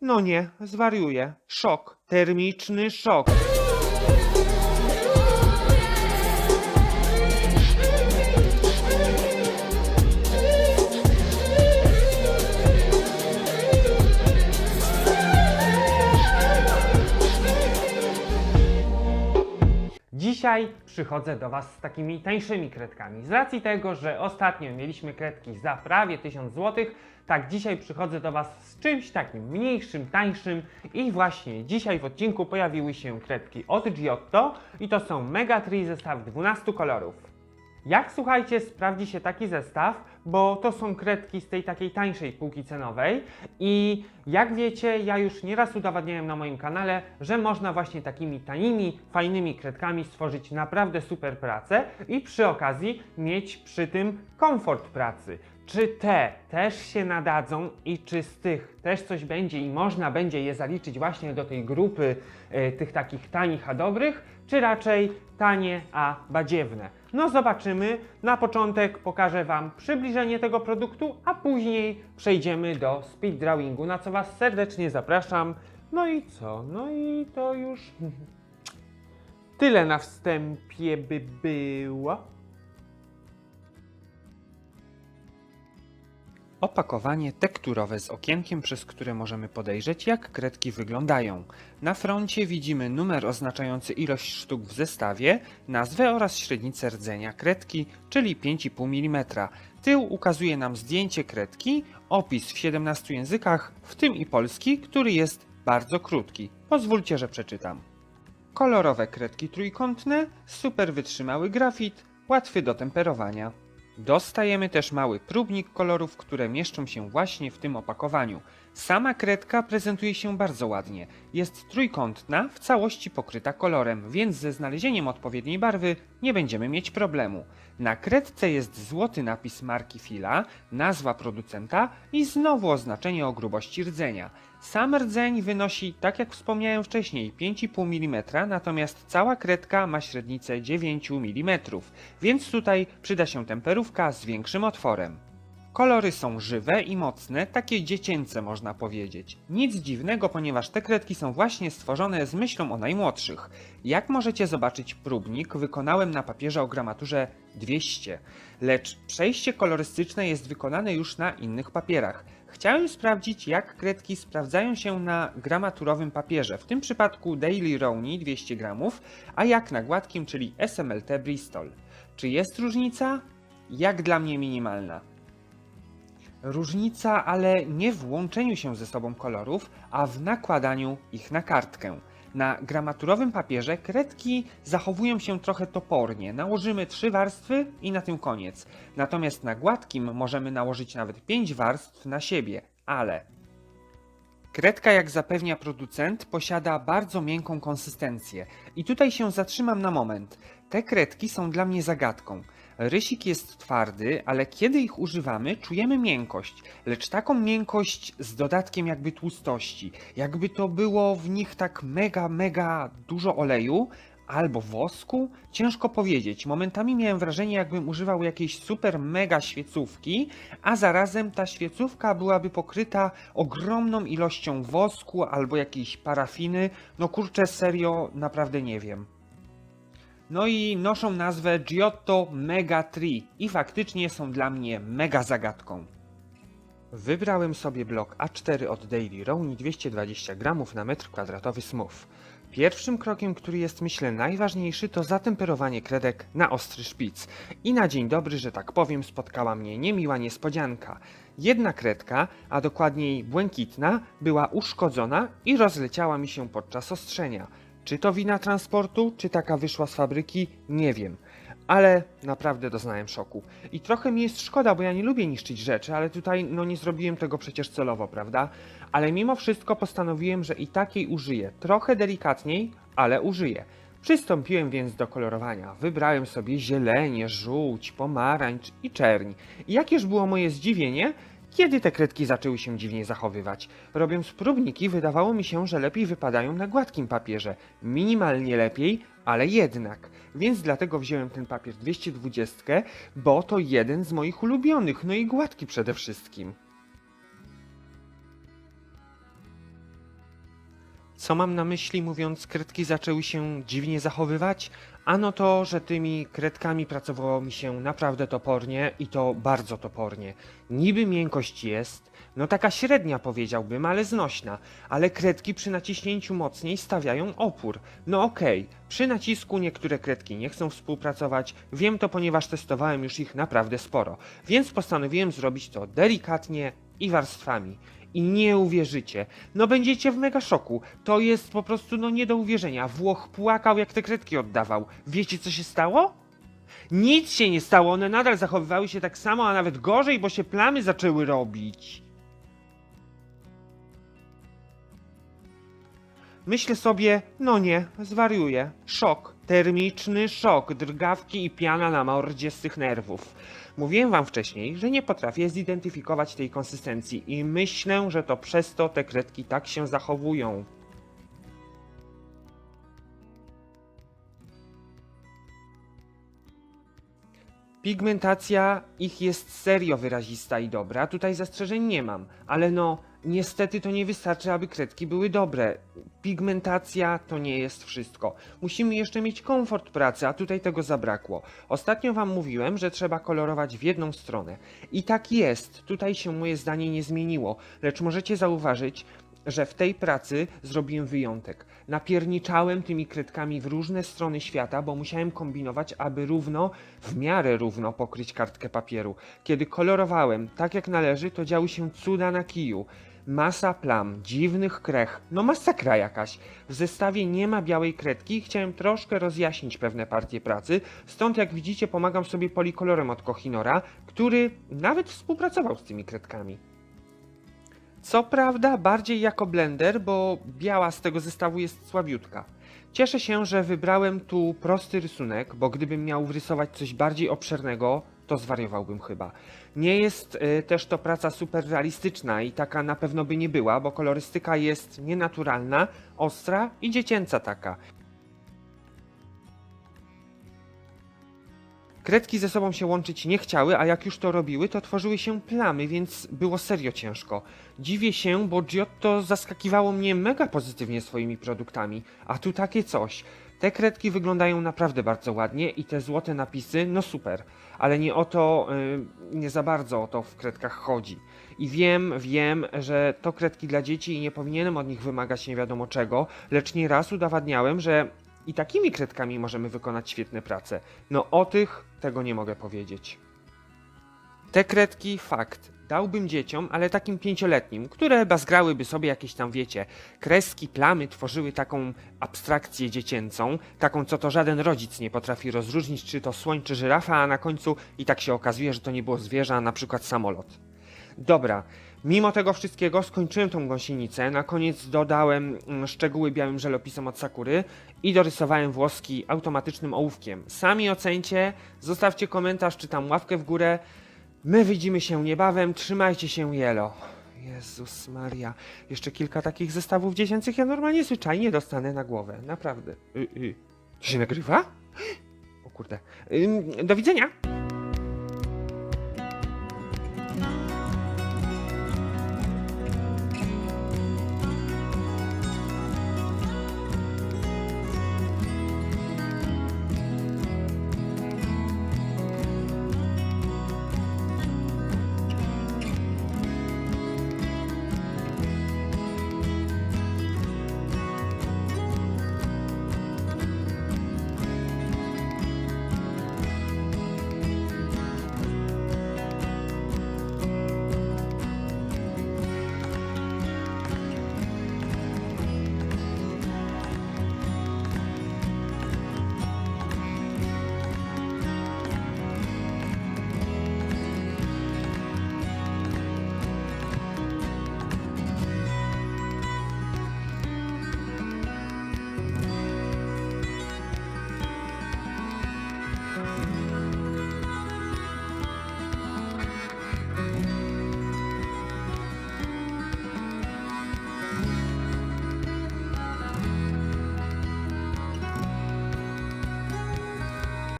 no nie, zwariuję. Szok, termiczny szok. Dzisiaj przychodzę do Was z takimi tańszymi kredkami. Z racji tego, że ostatnio mieliśmy kredki za prawie 1000 zł, tak dzisiaj przychodzę do Was z czymś takim mniejszym, tańszym i właśnie dzisiaj w odcinku pojawiły się kredki od Giotto i to są Mega 3 zestaw 12 kolorów. Jak słuchajcie, sprawdzi się taki zestaw, bo to są kredki z tej takiej tańszej półki cenowej i jak wiecie, ja już nieraz udowadniałem na moim kanale, że można właśnie takimi tanimi, fajnymi kredkami stworzyć naprawdę super pracę i przy okazji mieć przy tym komfort pracy. Czy te też się nadadzą i czy z tych też coś będzie i można będzie je zaliczyć właśnie do tej grupy e, tych takich tanich a dobrych, czy raczej tanie a badziewne? No zobaczymy. Na początek pokażę Wam przybliżenie tego produktu, a później przejdziemy do speed drawingu, na co Was serdecznie zapraszam. No i co? No i to już tyle na wstępie by było. Opakowanie tekturowe z okienkiem, przez które możemy podejrzeć, jak kredki wyglądają. Na froncie widzimy numer oznaczający ilość sztuk w zestawie, nazwę oraz średnicę rdzenia kredki, czyli 5,5 mm. Tył ukazuje nam zdjęcie kredki, opis w 17 językach, w tym i polski, który jest bardzo krótki. Pozwólcie, że przeczytam. Kolorowe kredki trójkątne, super wytrzymały grafit, łatwy do temperowania. Dostajemy też mały próbnik kolorów, które mieszczą się właśnie w tym opakowaniu. Sama kredka prezentuje się bardzo ładnie. Jest trójkątna, w całości pokryta kolorem, więc ze znalezieniem odpowiedniej barwy nie będziemy mieć problemu. Na kredce jest złoty napis marki Fila, nazwa producenta i znowu oznaczenie o grubości rdzenia. Sam rdzeń wynosi, tak jak wspomniałem wcześniej, 5,5 mm, natomiast cała kredka ma średnicę 9 mm, więc tutaj przyda się temperówka z większym otworem. Kolory są żywe i mocne, takie dziecięce można powiedzieć. Nic dziwnego, ponieważ te kredki są właśnie stworzone z myślą o najmłodszych. Jak możecie zobaczyć, próbnik wykonałem na papierze o gramaturze 200, lecz przejście kolorystyczne jest wykonane już na innych papierach. Chciałem sprawdzić, jak kredki sprawdzają się na gramaturowym papierze, w tym przypadku Daily Rowney 200 gramów, a jak na gładkim, czyli SMLT Bristol. Czy jest różnica? Jak dla mnie minimalna. Różnica, ale nie w łączeniu się ze sobą kolorów, a w nakładaniu ich na kartkę. Na gramaturowym papierze kredki zachowują się trochę topornie. Nałożymy trzy warstwy i na tym koniec. Natomiast na gładkim możemy nałożyć nawet pięć warstw na siebie, ale Kredka, jak zapewnia producent, posiada bardzo miękką konsystencję. I tutaj się zatrzymam na moment. Te kredki są dla mnie zagadką. Rysik jest twardy, ale kiedy ich używamy, czujemy miękkość, lecz taką miękkość z dodatkiem jakby tłustości. Jakby to było w nich tak mega, mega dużo oleju albo wosku? Ciężko powiedzieć. Momentami miałem wrażenie, jakbym używał jakiejś super mega świecówki, a zarazem ta świecówka byłaby pokryta ogromną ilością wosku albo jakiejś parafiny. No kurczę, serio, naprawdę nie wiem. No i noszą nazwę Giotto Mega 3 i faktycznie są dla mnie mega zagadką. Wybrałem sobie blok A4 od Daily Rowney 220 gramów na metr kwadratowy smooth. Pierwszym krokiem, który jest myślę najważniejszy, to zatemperowanie kredek na ostry szpic. I na dzień dobry, że tak powiem, spotkała mnie niemiła niespodzianka. Jedna kredka, a dokładniej błękitna, była uszkodzona i rozleciała mi się podczas ostrzenia. Czy to wina transportu, czy taka wyszła z fabryki, nie wiem. Ale naprawdę doznałem szoku. I trochę mi jest szkoda, bo ja nie lubię niszczyć rzeczy, ale tutaj no nie zrobiłem tego przecież celowo, prawda? Ale mimo wszystko postanowiłem, że i takiej użyję. Trochę delikatniej, ale użyję. Przystąpiłem więc do kolorowania. Wybrałem sobie zielenie, żółć, pomarańcz i czerń. I jakież było moje zdziwienie, kiedy te kredki zaczęły się dziwnie zachowywać. Robiąc próbniki, wydawało mi się, że lepiej wypadają na gładkim papierze. Minimalnie lepiej, ale jednak. Więc dlatego wziąłem ten papier 220, bo to jeden z moich ulubionych, no i gładki przede wszystkim. Co mam na myśli mówiąc, kredki zaczęły się dziwnie zachowywać? Ano to, że tymi kredkami pracowało mi się naprawdę topornie i to bardzo topornie. Niby miękkość jest, no taka średnia powiedziałbym, ale znośna, ale kredki przy naciśnięciu mocniej stawiają opór. No okej, przy nacisku niektóre kredki nie chcą współpracować, wiem to ponieważ testowałem już ich naprawdę sporo, więc postanowiłem zrobić to delikatnie i warstwami. I nie uwierzycie. No będziecie w mega szoku. To jest po prostu no nie do uwierzenia. Włoch płakał jak te kredki oddawał. Wiecie co się stało? Nic się nie stało, one nadal zachowywały się tak samo, a nawet gorzej, bo się plamy zaczęły robić. Myślę sobie, no nie, zwariuję. Szok, termiczny szok, drgawki i piana na mordzie z tych nerwów. Mówiłem wam wcześniej, że nie potrafię zidentyfikować tej konsystencji i myślę, że to przez to te kredki tak się zachowują. Pigmentacja ich jest serio wyrazista i dobra, tutaj zastrzeżeń nie mam, ale no, niestety to nie wystarczy, aby kredki były dobre. Pigmentacja to nie jest wszystko. Musimy jeszcze mieć komfort pracy, a tutaj tego zabrakło. Ostatnio wam mówiłem, że trzeba kolorować w jedną stronę. I tak jest, tutaj się moje zdanie nie zmieniło, lecz możecie zauważyć, że w tej pracy zrobiłem wyjątek. Napierniczałem tymi kredkami w różne strony świata, bo musiałem kombinować, aby równo, w miarę równo pokryć kartkę papieru. Kiedy kolorowałem tak jak należy, to działy się cuda na kiju. Masa plam, dziwnych krech, no masakra jakaś. W zestawie nie ma białej kredki chciałem troszkę rozjaśnić pewne partie pracy, stąd jak widzicie pomagam sobie polikolorem od Kohinora, który nawet współpracował z tymi kredkami. Co prawda bardziej jako blender, bo biała z tego zestawu jest słabiutka. Cieszę się, że wybrałem tu prosty rysunek, bo gdybym miał wrysować coś bardziej obszernego, to zwariowałbym chyba. Nie jest y, też to praca super realistyczna i taka na pewno by nie była, bo kolorystyka jest nienaturalna, ostra i dziecięca taka. Kredki ze sobą się łączyć nie chciały, a jak już to robiły, to tworzyły się plamy, więc było serio ciężko. Dziwię się, bo Giotto zaskakiwało mnie mega pozytywnie swoimi produktami, a tu takie coś. Te kredki wyglądają naprawdę bardzo ładnie i te złote napisy, no super, ale nie o to, y, nie za bardzo o to w kredkach chodzi. I wiem, wiem, że to kredki dla dzieci i nie powinienem od nich wymagać nie wiadomo czego, lecz nieraz udowadniałem, że i takimi kredkami możemy wykonać świetne prace. No o tych tego nie mogę powiedzieć. Te kredki, fakt, dałbym dzieciom, ale takim pięcioletnim, które bazgrałyby sobie jakieś tam, wiecie, kreski, plamy, tworzyły taką abstrakcję dziecięcą, taką, co to żaden rodzic nie potrafi rozróżnić, czy to słoń, czy żyrafa, a na końcu i tak się okazuje, że to nie było zwierzę, a na przykład samolot. Dobra, mimo tego wszystkiego skończyłem tą gąsienicę, na koniec dodałem mm, szczegóły białym żelopisem od Sakury i dorysowałem włoski automatycznym ołówkiem. Sami ocencie, zostawcie komentarz czy tam ławkę w górę. My widzimy się niebawem, trzymajcie się jelo. Jezus Maria, jeszcze kilka takich zestawów dziecięcych ja normalnie zwyczajnie dostanę na głowę, naprawdę. Y, y. To się nagrywa? O kurde. Ym, do widzenia!